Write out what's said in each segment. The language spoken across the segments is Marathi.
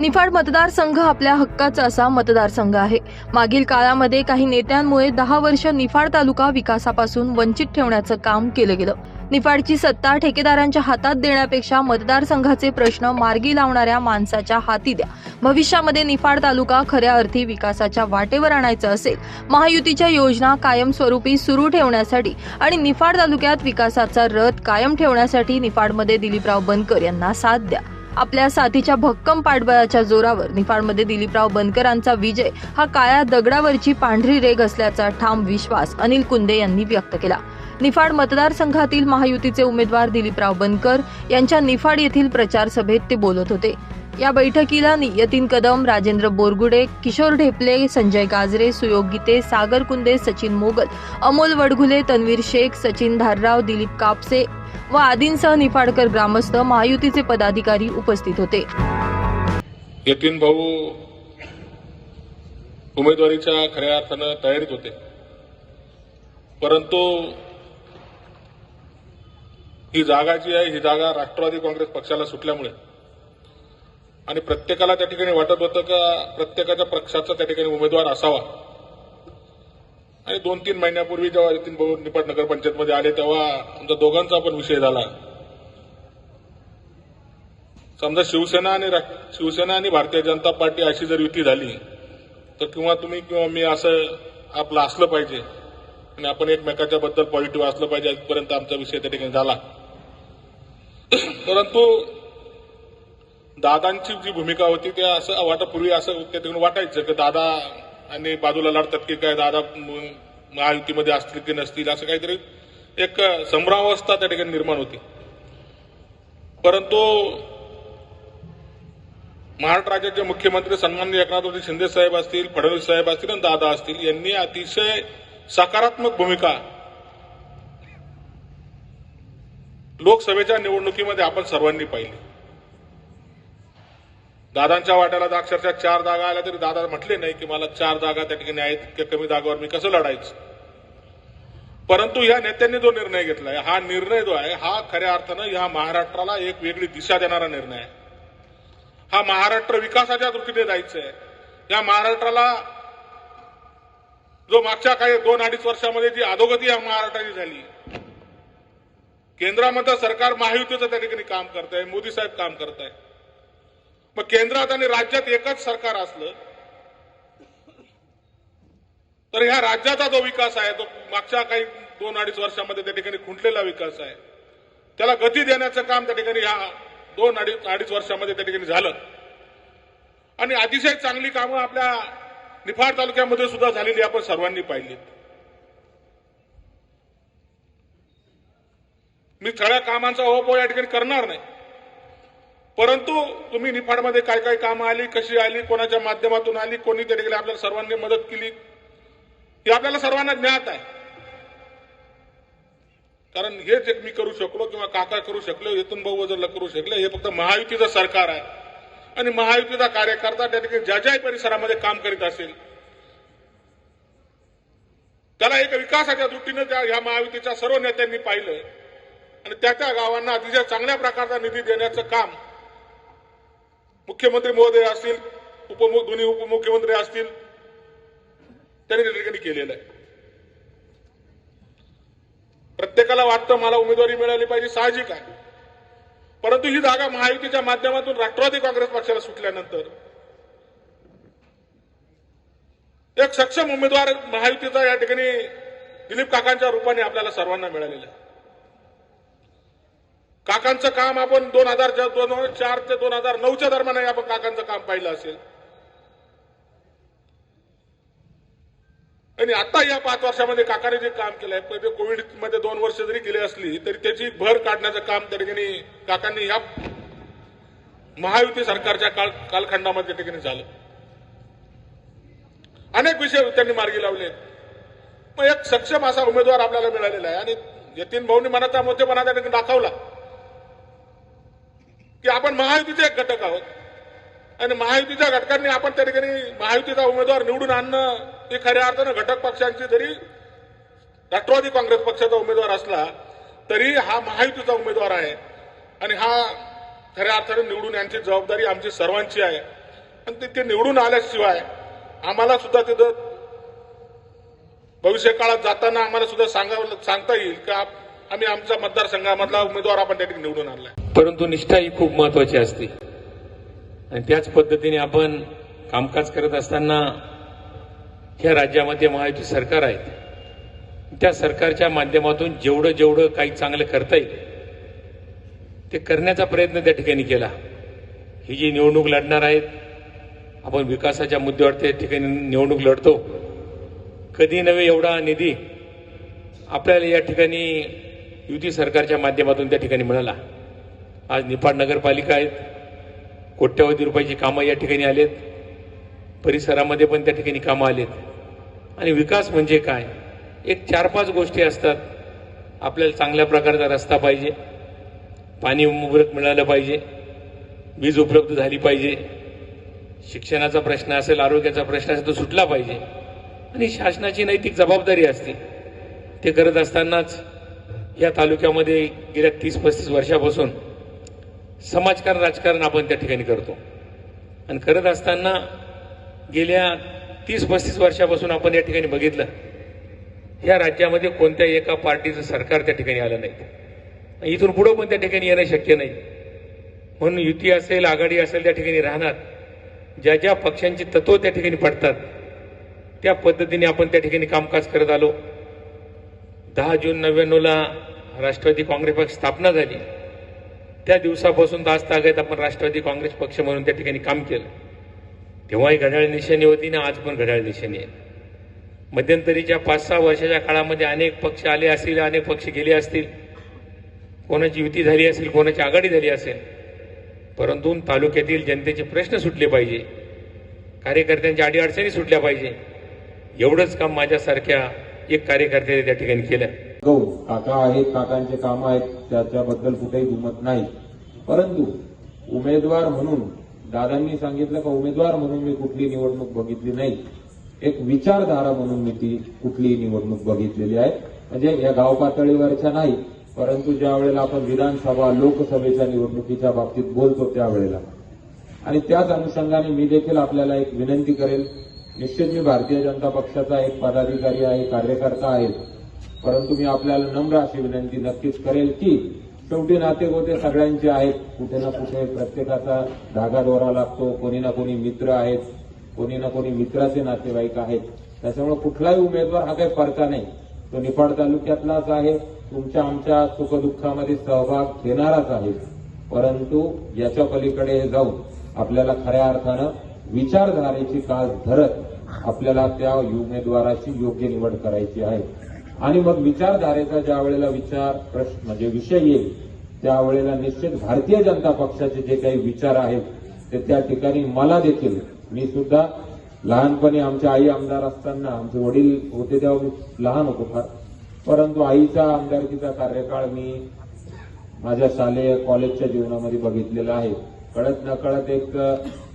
निफाड मतदारसंघ आपल्या हक्काचा असा मतदारसंघ आहे. मागील काळामध्ये काही नेत्यांमुळे दहा वर्ष निफाड तालुका विकासापासून वंचित ठेवण्याचं काम केलं गेलं. निफाडची सत्ता ठेकेदारांच्या हातात देण्यापेक्षा मतदारसंघाचे प्रश्न मार्गी लावणाऱ्या माणसाच्या हाती द्या. भविष्यामध्ये निफाड तालुका खऱ्या अर्थी विकासाच्या वाटेवर आणायचं असेल. महायुतीच्या योजना कायमस्वरूपी सुरू ठेवण्यासाठी आणि निफाड तालुक्यात विकासाचा रथ कायम ठेवण्यासाठी निफाडमध्ये दिलीपराव बनकर यांना साथ द्या. आपल्या साथीच्या भक्कम पाठबळाच्या जोरावर निफाडमध्ये दिलीपराव बनकरांचा विजय हा काळ्या दगडावरची पांढरी रेग असल्याचा ठाम विश्वास अनिल कुंदे यांनी व्यक्त केला. निफाड मतदारसंघातील महायुतीचे उमेदवार दिलीपराव बनकर यांच्या निफाड येथील प्रचार सभेत ते बोलत होते. या बैठकीला यतीन कदम राजेंद्र बोरगुडे किशोर ढेपले संजय गाजरे सुयोग गीते सागर कुंदे सचिन मोगल अमोल वडघुले तन्वीर शेख सचिन धारराव दिलीप कापसे व आदींसह निफाडकर ग्रामस्थ महायुतीचे पदाधिकारी उपस्थित होते. यतीन भाऊ उमेदवारीच्या खऱ्या अर्थानं तयारीत होते. परंतु ही जागा जी आहे ही जागा राष्ट्रवादी काँग्रेस पक्षाला सुटल्यामुळे आणि प्रत्येकाला त्या ठिकाणी वाटत होतं का प्रत्येकाच्या पक्षाचा त्या ठिकाणी उमेदवार असावा? आणि दोन तीन महिन्यापूर्वी जेव्हा नितीन भाऊ निपाट नगरपंचायतमध्ये आले तेव्हा आमचा दोघांचा पण विषय झाला. समजा शिवसेना आणि शिवसेना आणि भारतीय जनता पार्टी अशी जर युती झाली तर किंवा तुम्ही किंवा मी असं आपलं असलं पाहिजे आणि आपण एकमेकाच्या बद्दल पॉझिटिव्ह असलं पाहिजे आजपर्यंत आमचा विषय त्या ठिकाणी झाला. परंतु दादांची जी भूमिका होती ते असं वाटत पूर्वी असं त्या ठिकाणी वाटायचं की दादा आणि बाजूला लढतात की काय दादा महायुतीमध्ये असतील की नसतील असं काहीतरी एक संभ्रमावस्था त्या ठिकाणी निर्माण होती. परंतु महाराष्ट्र राज्याचे मुख्यमंत्री सन्माननीय एकनाथजी शिंदे साहेब असतील फडणवीस साहेब असतील आणि दादा असतील यांनी अतिशय सकारात्मक भूमिका लोकसभेच्या निवडणुकीमध्ये आपण सर्वांनी पाहिली. दादांच्या वाट्याला तर अक्षरशः चार जागा आल्या तरी दादा म्हटले नाही की मला चार जागा त्या ठिकाणी आहेत इतक्या कमी जागेवर मी कसं लढायचं? परंतु या नेत्यांनी जो निर्णय घेतलाय हा निर्णय जो आहे हा खऱ्या अर्थानं या महाराष्ट्राला एक वेगळी दिशा देणारा निर्णय आहे. हा महाराष्ट्र विकासाच्या दृष्टीने जायचं आहे. या महाराष्ट्राला जो मागच्या काही दोन अडीच वर्षामध्ये जी अधोगती या महाराष्ट्राची झाली केंद्रामध्ये सरकार महायुतीचं त्या ठिकाणी काम करत आहे मोदी साहेब काम करत आहे मग केंद्रात आणि राज्यात एकच सरकार असलं तर ह्या राज्याचा जो विकास आहे तो मागच्या काही दोन अडीच वर्षामध्ये त्या ठिकाणी खुंटलेला विकास आहे. त्याला गती देण्याचं काम त्या ठिकाणी ह्या दोन अडीच अडीच वर्षामध्ये त्या ठिकाणी झालं. आणि अतिशय चांगली कामं आपल्या निफाड तालुक्यामध्ये सुद्धा झालेली आपण सर्वांनी पाहिली मी सगळ्या कामांचा ओपो या ठिकाणी करणार नाही. परंतु तुम्ही निफाडमध्ये काय काय कामं आली कशी आली कोणाच्या माध्यमातून आली कोणी त्या ठिकाणी आपल्याला सर्वांनी मदत केली हे आपल्याला सर्वांना ज्ञात आहे. कारण हेच एक मी करू शकलो किंवा काका करू शकलो येथून भाऊ जर करू शकले हे फक्त महायुतीचं सरकार आहे. आणि महायुतीचा कार्यकर्ता त्या ठिकाणी ज्या ज्या परिसरामध्ये काम करीत असेल त्याला एक विकासाच्या दृष्टीनं त्या ह्या महायुतीच्या सर्व नेत्यांनी पाहिलं. आणि त्या त्या गावांना अतिशय चांगल्या प्रकारचा निधी देण्याचं काम मुख्यमंत्री महोदय असतील उपमु दोन्ही उपमुख्यमंत्री असतील त्यांनी त्या ठिकाणी केलेलं आहे. प्रत्येकाला वाटतं मला उमेदवारी मिळाली पाहिजे साहजिक आहे. परंतु ही जागा महायुतीच्या माध्यमातून राष्ट्रवादी काँग्रेस पक्षाला सुटल्यानंतर एक सक्षम उमेदवार महायुतीचा या ठिकाणी दिलीप काकांच्या रूपाने आपल्याला सर्वांना मिळालेला आहे. काकांचं काम आपण दोन हजार दोन हजार चार ते दोन हजार नऊच्या दरम्यान आपण काकांचं काम पाहिलं असेल. आणि आता या पाच वर्षामध्ये काकाने जे काम केलंय पहिले कोविडमध्ये दोन वर्ष जरी गेली असली तरी त्याची भर काढण्याचं काम त्या ठिकाणी काकांनी या महायुती सरकारच्या काळ कालखंडामध्ये त्या ठिकाणी झालं. अनेक विषय त्यांनी मार्गी लावले मग एक सक्षम असा उमेदवार आपल्याला मिळालेला आहे. आणि यतीन भाऊनी मनाचा मोठेपणा त्या ठिकाणी दाखवला. की आपण महायुतीचे एक घटक आहोत. आणि महायुतीच्या घटकांनी आपण त्या ठिकाणी महायुतीचा उमेदवार निवडून आणणं हे खऱ्या अर्थानं घटक पक्षांची जरी राष्ट्रवादी काँग्रेस पक्षाचा उमेदवार असला तरी हा महायुतीचा उमेदवार आहे. आणि हा खऱ्या अर्थाने निवडून यांची जबाबदारी आमची सर्वांची आहे. आणि ते- ते निवडून आल्याशिवाय आम्हाला सुद्धा तिथं भविष्य काळात जाताना आम्हाला सुद्धा सांगावं सांगता येईल का? आम्ही आमच्या मतदारसंघामधला उमेदवार आपण त्या ठिकाणी निवडून आणलाय. परंतु निष्ठा ही खूप महत्वाची असते. आणि त्याच पद्धतीने आपण कामकाज करत असताना ह्या राज्यामध्ये महायुती सरकार आहेत. त्या सरकारच्या माध्यमातून जेवढं जेवढं काही चांगलं करता येईल ते करण्याचा प्रयत्न त्या ठिकाणी केला. ही जी निवडणूक लढणार आहेत आपण विकासाच्या मुद्द्यावर त्या ठिकाणी निवडणूक लढतो. कधी नव्हे एवढा निधी आपल्याला या ठिकाणी युती सरकारच्या माध्यमातून त्या ठिकाणी मिळाला. आज निफाड नगरपालिका आहेत. कोट्यवधी रुपयाची कामं या ठिकाणी आलेत. परिसरामध्ये पण त्या ठिकाणी कामं आलेत. आणि विकास म्हणजे काय? एक चार पाच गोष्टी असतात. आपल्याला चांगल्या प्रकारचा रस्ता पाहिजे. पाणी मुबलक मिळालं पाहिजे. वीज उपलब्ध झाली पाहिजे. शिक्षणाचा प्रश्न असेल आरोग्याचा प्रश्न असेल तो सुटला पाहिजे. आणि शासनाची नैतिक जबाबदारी असते. ते करत असतानाच या तालुक्यामध्ये गेल्या तीस पस्तीस वर्षापासून समाजकारण राजकारण आपण त्या ठिकाणी करतो. आणि करत असताना गेल्या तीस पस्तीस वर्षापासून आपण या ठिकाणी बघितलं या राज्यामध्ये कोणत्याही एका पार्टीचं सरकार त्या ठिकाणी आलं नाही. इथून पुढं पण त्या ठिकाणी येणं शक्य नाही. म्हणून युती असेल आघाडी असेल त्या ठिकाणी राहणार. ज्या ज्या पक्षांची तत्व त्या ठिकाणी पडतात त्या पद्धतीने आपण त्या ठिकाणी कामकाज करत आलो. दहा जून नव्याण्णवला राष्ट्रवादी काँग्रेस पक्ष स्थापना झाली. त्या दिवसापासून तर तागत आपण राष्ट्रवादी काँग्रेस पक्ष म्हणून त्या ठिकाणी काम केलं. तेव्हाही घड्याळ निशाणी होती ना आज पण घड्याळ निशाणी आहे. मध्यंतरीच्या पाच सहा वर्षाच्या काळामध्ये अनेक पक्ष आले असतील अनेक पक्ष गेले असतील. कोणाची युती झाली असेल कोणाची आघाडी झाली असेल. परंतु तालुक्यातील जनतेचे प्रश्न सुटले पाहिजे. कार्यकर्त्यांच्या अडीअडचणी सुटल्या पाहिजे. एवढंच काम माझ्यासारख्या एक कार्यकर्त्याने त्या ठिकाणी केलं. गौ काका आहेत काकांचे काम आहेत त्याच्याबद्दल कुठेही दुमत नाही. परंतु उमेदवार म्हणून दादांनी सांगितलं का उमेदवार म्हणून मी कुठली निवडणूक बघितली नाही. एक विचारधारा म्हणून मी ती कुठलीही निवडणूक बघितलेली आहे. म्हणजे या गाव पातळीवरच्या नाही परंतु ज्या वेळेला आपण विधानसभा लोकसभेच्या निवडणुकीच्या बाबतीत बोलतो त्यावेळेला. आणि त्याच अनुषंगाने मी देखील आपल्याला एक विनंती करेल. निश्चित मी भारतीय जनता पक्षाचा एक पदाधिकारी आहे कार्यकर्ता आहे. परंतु मी आपल्याला नम्र अशी विनंती नक्कीच करेल की शेवटी नातेगोते सगळ्यांचे आहेत. कुठे ना कुठे प्रत्येकाचा धागा दोरा लागतो. कोणी ना कोणी मित्र आहेत. कोणी ना कोणी मित्राचे नातेवाईक आहेत. त्याच्यामुळे कुठलाही उमेदवार हा काही फरका नाही. तो निफाड तालुक्यातलाच आहे. तुमच्या आमच्या सुखदुःखामध्ये सहभाग देणाराच आहे. परंतु याच्या पलीकडे जाऊन आपल्याला खऱ्या अर्थानं विचारधारेची कास धरत आपल्याला त्या उमेदवाराची योग्य निवड करायची आहे. आणि मग विचारधारेचा ज्या वेळेला विचार प्रश्न म्हणजे विषय येईल त्यावेळेला निश्चित भारतीय जनता पक्षाचे जे काही विचार आहेत ते त्या ठिकाणी मला देखील मी सुद्धा लहानपणी आमच्या आई आमदार असताना आमचे वडील होते तेव्हा मी लहान होतो फार. परंतु आईचा आमदारकीचा कार्यकाळ मी माझ्या शालेय कॉलेजच्या जीवनामध्ये बघितलेला आहे. कळत न कळत एक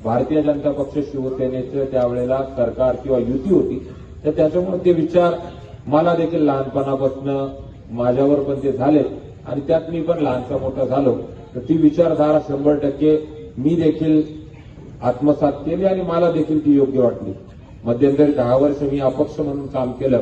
भारतीय जनता पक्ष शिवसेनेचं त्यावेळेला सरकार किंवा युती होती. तर त्याच्यामुळे ते विचार मला देखील लहानपणापासून माझ्यावर पण ते झाले आणि त्यात मी पण लहानसा मोठा झालो. तर ती विचारधारा शंभर टक्के मी देखील आत्मसात केली आणि मला देखील ती योग्य वाटली. मध्यंतरी दहा वर्ष मी अपक्ष म्हणून काम केलं.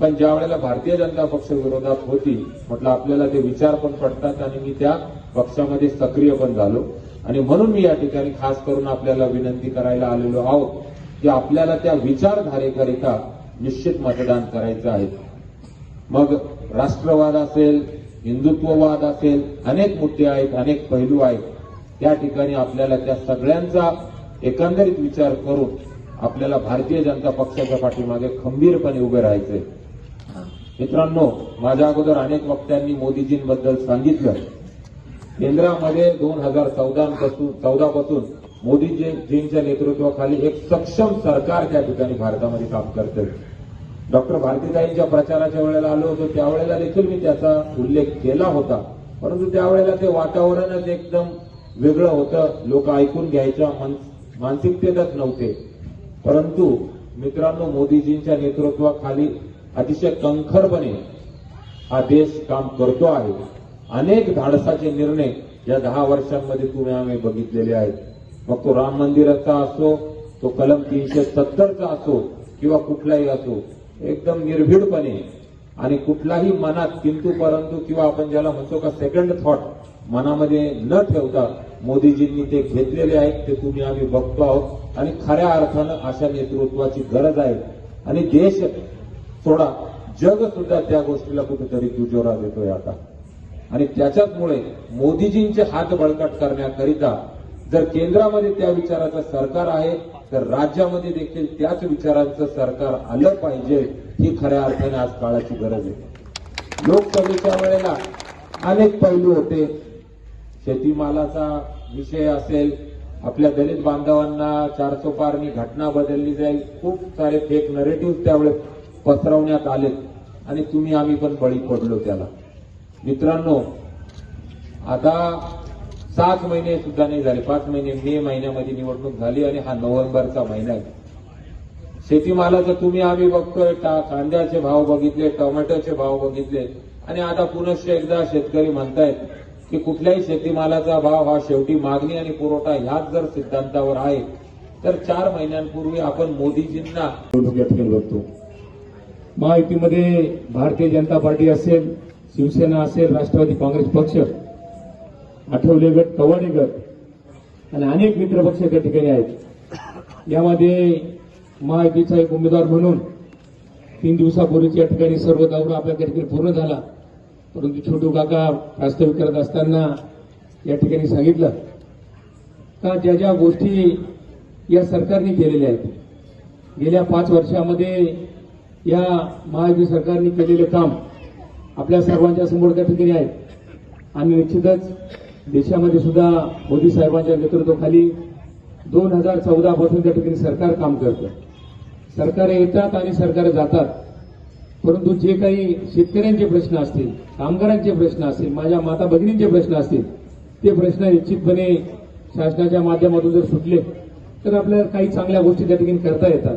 पण ज्या वेळेला भारतीय जनता पक्ष विरोधात होती म्हटलं आपल्याला ते विचार पण पडतात आणि मी त्या पक्षामध्ये सक्रिय पण झालो. आणि म्हणून मी या ठिकाणी खास करून आपल्याला विनंती करायला आलेलो आहोत की आपल्याला त्या विचारधारेकरिता निश्चित मतदान करायचं आहे. मग राष्ट्रवाद असेल हिंदुत्ववाद असेल अनेक मुद्दे आहेत अनेक पैलू आहेत. त्या ठिकाणी आपल्याला त्या सगळ्यांचा एकंदरीत विचार करून आपल्याला भारतीय जनता पक्षाच्या पाठीमागे खंबीरपणे उभे राहायचंय. मित्रांनो माझ्या अगोदर अनेक वक्त्यांनी मोदीजींबद्दल सांगितलं. केंद्रामध्ये दोन हजार चौदा चौदापासून चौदा पासून मोदीजींच्या नेतृत्वाखाली एक सक्षम सरकार त्या ठिकाणी भारतामध्ये काम करते डॉक्टर भारतीताईंच्या प्रचाराच्या वेळेला आलो होतो त्यावेळेला देखील मी त्याचा उल्लेख केला होता. परंतु त्यावेळेला ते वातावरणच एकदम वेगळं होतं. लोक ऐकून घ्यायच्या मन- मानसिकतेतच नव्हते. परंतु मित्रांनो मोदीजींच्या नेतृत्वाखाली अतिशय कंखरपणे हा देश काम करतो आहे. अनेक धाडसाचे निर्णय या दहा वर्षांमध्ये तुम्ही आम्ही बघितलेले आहेत. मग तो राम मंदिराचा असो तो कलम तीनशे सत्तरचा असो किंवा कुठलाही असो एकदम निर्भीडपणे आणि कुठलाही मनात किंतु परंतु किंवा आपण ज्याला म्हणतो का सेकंड थॉट मनामध्ये न ठेवता मोदीजींनी ते घेतलेले आहेत ते तुम्ही आम्ही बघतो आहोत. आणि खऱ्या अर्थानं अशा नेतृत्वाची गरज आहे. आणि देश सोडा जग सुद्धा त्या गोष्टीला कुठेतरी दुजोरा देतोय आता. आणि त्याच्याचमुळे मोदीजींचे हात बळकट करण्याकरिता जर केंद्रामध्ये त्या विचाराचं सरकार आहे तर राज्यामध्ये देखील त्याच विचारांचं सरकार आलं पाहिजे ही खऱ्या अर्थाने आज काळाची गरज आहे. लोकसभेच्या वेळेला अनेक पैलू होते. शेतीमालाचा विषय असेल आपल्या दलित बांधवांना चारचोपारणी घटना बदलली जाईल खूप सारे फेक नरेटिव्ह त्यावेळेस पसरवण्यात आले आणि तुम्ही आम्ही पण बळी पडलो त्याला. मित्रांनो आता सात महिने सुद्धा नाही झाले. पाच महिने मे महिन्यामध्ये निवडणूक झाली आणि हा नोव्हेंबरचा महिना आहे. शेतीमालाचं तुम्ही आम्ही बघतोय. कांद्याचे भाव बघितले टोमॅटोचे भाव बघितले. आणि आता पुनश्च एकदा शेतकरी म्हणतायत की कुठल्याही शेतीमालाचा भाव हा शेवटी मागणी आणि पुरवठा ह्याच जर सिद्धांतावर आहे तर चार महिन्यांपूर्वी आपण मोदीजींना बघतो. महायुतीमध्ये भारतीय जनता पार्टी असेल शिवसेना असेल राष्ट्रवादी काँग्रेस पक्ष आठवले गट कवाडे गट. आणि अनेक मित्रपक्ष त्या ठिकाणी आहेत. यामध्ये महायुतीचा एक उमेदवार म्हणून तीन दिवसापूर्वीच या ठिकाणी सर्व दौरा आपल्या त्या ठिकाणी पूर्ण झाला. परंतु छोटू काका प्रास्ताविक करत असताना या ठिकाणी सांगितलं का ज्या ज्या गोष्टी या सरकारने केलेल्या आहेत गेल्या पाच वर्षामध्ये या महायुती सरकारने केलेलं काम आपल्या सर्वांच्या समोर त्या ठिकाणी आहे. आणि निश्चितच देशामध्ये सुद्धा मोदी साहेबांच्या नेतृत्वाखाली दोन हजार चौदा पासून त्या ठिकाणी सरकार काम करतं. सरकार येतात आणि सरकार जातात. परंतु जे काही शेतकऱ्यांचे प्रश्न असतील कामगारांचे प्रश्न असतील माझ्या माता भगिनींचे प्रश्न असतील ते प्रश्न निश्चितपणे शासनाच्या माध्यमातून जर सुटले तर आपल्याला काही चांगल्या गोष्टी त्या ठिकाणी करता येतात.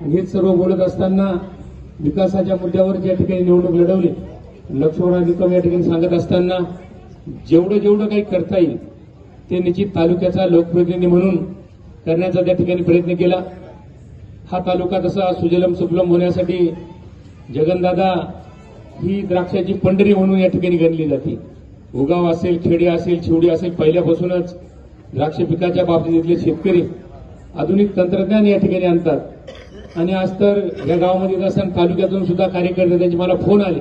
आणि हेच सर्व बोलत असताना विकासाच्या मुद्द्यावर ज्या ठिकाणी निवडणूक लढवली लक्ष्मण निकम या ठिकाणी सांगत असताना जेवढं जेवढं काही करता येईल ते निश्चित तालुक्याचा लोकप्रतिनिधी म्हणून करण्याचा त्या ठिकाणी प्रयत्न केला. हा तालुका तसा सुजलम सुफलम होण्यासाठी जगनदादा ही द्राक्षाची पंढरी म्हणून या ठिकाणी गणली जाते. उगाव असेल खेडे असेल शिवडी असेल पहिल्यापासूनच द्राक्ष पिकाच्या बाबतीत इथले शेतकरी आधुनिक तंत्रज्ञान या ठिकाणी आणतात. आणि आज तर या गावामध्ये असताना तालुक्यातून सुद्धा कार्यकर्ते त्यांचे मला फोन आले.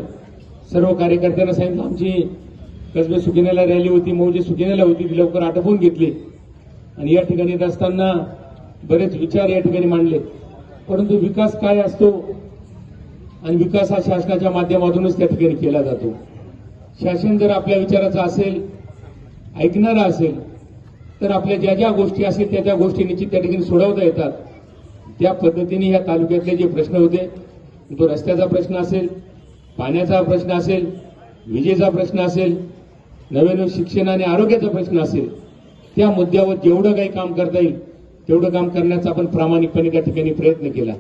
सर्व कार्यकर्त्यांना सांगितलं आमची कसबे सुकिनेला रॅली होती मौजे सुकिनेला होती ती लवकर आटोपून घेतली. आणि या ठिकाणी येत असताना बरेच विचार या ठिकाणी मांडले. परंतु विकास काय असतो? आणि विकास हा शासनाच्या माध्यमातूनच त्या ठिकाणी केला जातो. शासन जर आपल्या विचाराचं असेल ऐकणारा असेल तर आपल्या ज्या ज्या गोष्टी असतील त्या त्या गोष्टी निश्चित त्या ठिकाणी सोडवता येतात. त्या पद्धतीने या तालुक्यातले जे प्रश्न होते तो रस्त्याचा प्रश्न असेल पाण्याचा प्रश्न असेल विजेचा प्रश्न असेल नव्यानं शिक्षण आणि आरोग्याचा प्रश्न असेल त्या मुद्द्यावर जेवढं काही काम करता येईल तेवढं काम करण्याचा आपण प्रामाणिकपणे त्या ठिकाणी प्रयत्न केला.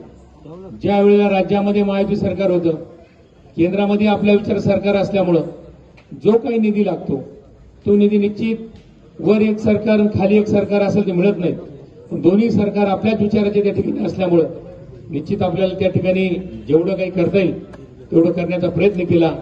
ज्या वेळेला राज्यामध्ये महायुती सरकार होतं केंद्रामध्ये आपल्या विचार सरकार असल्यामुळं जो काही निधी लागतो तो निधी निश्चित वर एक सरकार आणि खाली एक सरकार असेल ते मिळत नाही पण दोन्ही सरकार आपल्याच विचाराचे त्या ठिकाणी असल्यामुळं निश्चित आपल्याला त्या ठिकाणी जेवढं काही करता येईल तेवढं करण्याचा प्रयत्न केला.